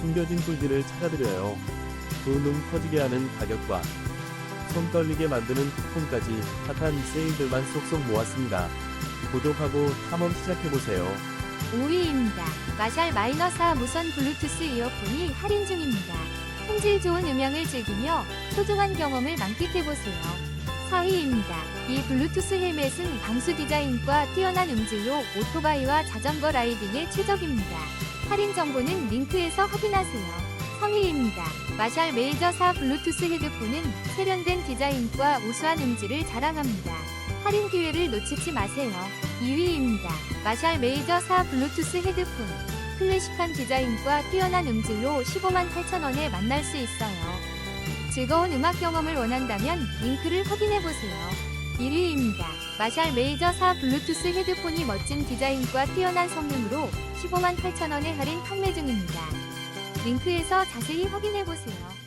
숨겨진 꿀들을 찾아드려요. 두눈 터지게 하는 가격과 손 떨리게 만드는 쿠폰까지 핫한 세일들만 쏙쏙 모았습니다. 구독하고 탐험 시작해보세요. 5위입니다. 마샬 마이너 4 무선 블루투스 이어폰이 할인 중입니다. 품질 좋은 음향을 즐기며 소중한 경험을 만끽해보세요. 4위입니다. 이 블루투스 헬멧은 방수 디자인과 뛰어난 음질로 오토바이와 자전거 라이딩에 최적입니다. 할인 정보는 링크에서 확인하세요. 3위입니다. 마샬 메이저 4 블루투스 헤드폰은 세련된 디자인과 우수한 음질을 자랑합니다. 할인 기회를 놓치지 마세요. 2위입니다. 마샬 메이저 4 블루투스 헤드폰. 클래식한 디자인과 뛰어난 음질로 15만 8천원에 만날 수 있어요. 즐거운 음악 경험을 원한다면 링크를 확인해보세요. 1위입니다. 마샬 메이저 4 블루투스 헤드폰이 멋진 디자인과 뛰어난 성능으로 15만 8천원에 할인 판매 중입니다. 링크에서 자세히 확인해보세요.